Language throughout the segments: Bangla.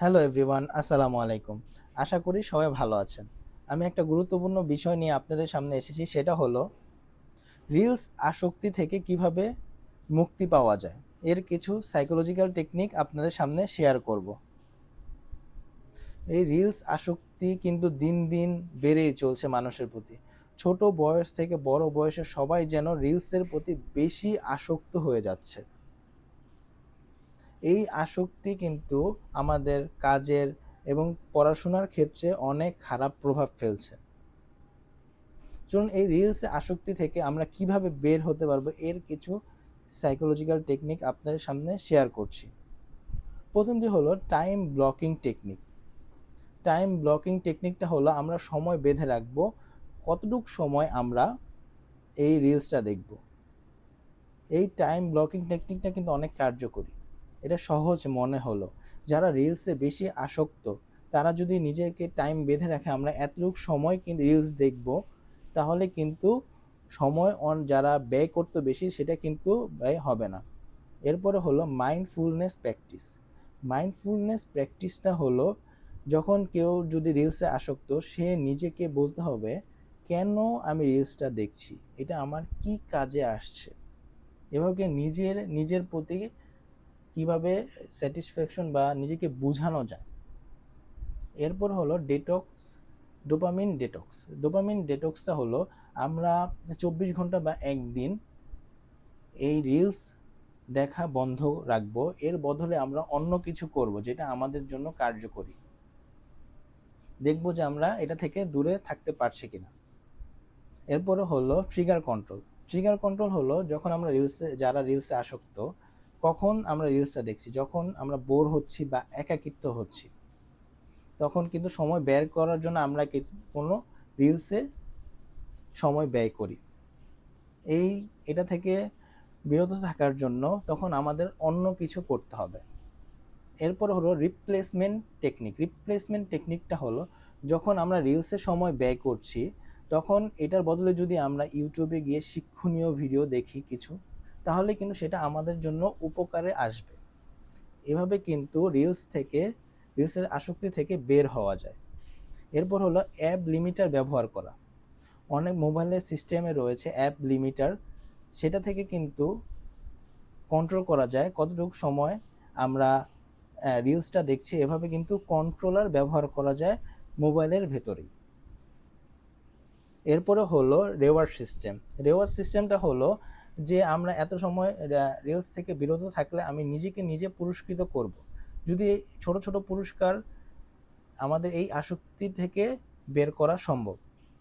হ্যালো এভরিওয়ান আসসালামু আলাইকুম। আশা করি সবাই ভালো আছেন। আমি একটা গুরুত্বপূর্ণ বিষয় নিয়ে আপনাদের সামনে এসেছি, সেটা হলো রিলস আসক্তি থেকে কীভাবে মুক্তি পাওয়া যায়। এর কিছু সাইকোলজিক্যাল টেকনিক আপনাদের সামনে শেয়ার করব। এই রিলস আসক্তি কিন্তু দিন দিন বেড়েই চলছে মানুষের প্রতি। ছোট বয়স থেকে বড় বয়সে সবাই যেন রিলসের প্রতি বেশি আসক্ত হয়ে যাচ্ছে। এই আসক্তি কিন্তু আমাদের কাজের এবং পড়াশোনার ক্ষেত্রে অনেক খারাপ প্রভাব ফেলছে। চলুন এই রিলসে আসক্তি থেকে আমরা কীভাবে বের হতে পারব এর কিছু সাইকোলজিক্যাল টেকনিক আপনাদের সামনে শেয়ার করছি। প্রথমটি হলো time blocking technique time blocking টেকনিকটা হলো আমরা সময় বেঁধে রাখব, কতটুক সময় আমরা এই রিলসটা দেখব। এই টাইম ব্লকিং টেকনিকটা কিন্তু অনেক কার্যকরী। এটা সহজ মনে হলো। যারা রিলসে বেশি আসক্ত, তারা যদি নিজেকে টাইম বেঁধে রাখে, আমরা এতটুকু সময় কিন্তু রিলস দেখব, তাহলে কিন্তু সময় অন যারা ব্যয় করতে বেশি, সেটা কিন্তু ব্যয় হবে না। এরপরে হলো মাইন্ডফুলনেস প্র্যাকটিস মাইন্ডফুলনেস প্র্যাকটিসটা হলো, যখন কেউ যদি রিলসে আসক্ত, সে নিজেকে বলতে হবে, কেন আমি রিলসটা দেখছি? এটা আমার কি কাজে আসছে? এভাবে নিজের নিজের প্রতি কীভাবে স্যাটিসফ্যাকশন বা নিজেকে বোঝানো যায়? এরপর হলো ডেটক্স ডোপামিন ডেটক্স ডোপামিন ডেটক্সটা হলো আমরা চব্বিশ ঘণ্টা বা একদিন এই রিলস দেখা বন্ধ রাখব। এর বদলে আমরা অন্য কিছু করব যেটা আমাদের জন্য কার্যকরী। দেখব যে আমরা এটা থেকে দূরে থাকতে পারছি কিনা। এরপরে হলো ট্রিগার কন্ট্রোল ট্রিগার কন্ট্রোল হলো যখন আমরা রিলসে যারা রিলসে আসক্ত কখন আমরা রিলসটা দেখছি, যখন আমরা বোর হচ্ছি বা একাকিত্ব হচ্ছি, তখন কিন্তু সময় ব্যয় করার জন্য আমরা কোনো রিলসে সময় ব্যয় করি। এই, এটা থেকে বিরত থাকার জন্য তখন আমাদের অন্য কিছু করতে হবে। এরপর হলো রিপ্লেসমেন্ট টেকনিক রিপ্লেসমেন্ট টেকনিকটা হলো যখন আমরা রিলসে সময় ব্যয় করছি, তখন এটার বদলে যদি আমরা ইউটিউবে গিয়ে শিক্ষণীয় ভিডিও দেখি কিছু তাহলে কিন্তু সেটা আমাদের জন্য উপকারে আসবে। এভাবে কিন্তু রিলস থেকে রিলসের আসক্তি থেকে বের হওয়া যায়। এরপর হলো অ্যাপ লিমিটার ব্যবহার করা। অনেক মোবাইলের সিস্টেমে রয়েছে অ্যাপ লিমিটার সেটা থেকে কিন্তু কন্ট্রোল করা যায়। কতটুকু সময় আমরা রিলসটা দেখছি, এভাবে কিন্তু কন্ট্রোলার ব্যবহার করা যায় মোবাইলের ভেতরেই। এরপরে হলো রেওয়ার্ড সিস্টেম রেওয়ার্ড সিস্টেমটা হলো যে আমরা এত সময় রিলস থেকে বিরত থাকলে আমি নিজেকে নিজে পুরস্কৃত করব। যদি ছোট ছোট পুরস্কার আমাদের এই আসক্তি থেকে বের করা সম্ভব।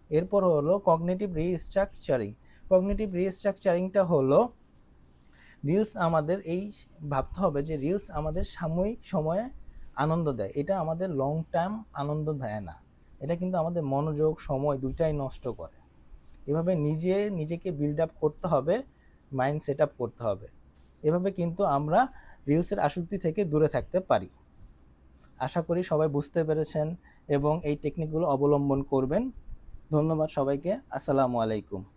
এরপর হলো কগনেটিভ রিস্ট্রাকচারিং কগনেটিভ রিস্ট্রাকচারিংটা হলো রিলস আমাদের এই ভাবতে হবে যে রিলস আমাদের সাময়িক সময়ে আনন্দ দেয়। এটা আমাদের লং টার্ম আনন্দ দেয় না। এটা কিন্তু আমাদের মনোযোগ, সময় দুইটাই নষ্ট করে। এভাবে নিজে, নিজেকে বিল্ড আপ করতে হবে। মাইন্ড সেট আপ করতে হবে। এভাবে কিন্তু আমরা রিলসের আসক্তি থেকে দূরে থাকতে পারি। আশা করি সবাই বুঝতে পেরেছেন এবং এই টেকনিকগুলো অবলম্বন করবেন। ধন্যবাদ সবাইকে। আসসালামু আলাইকুম।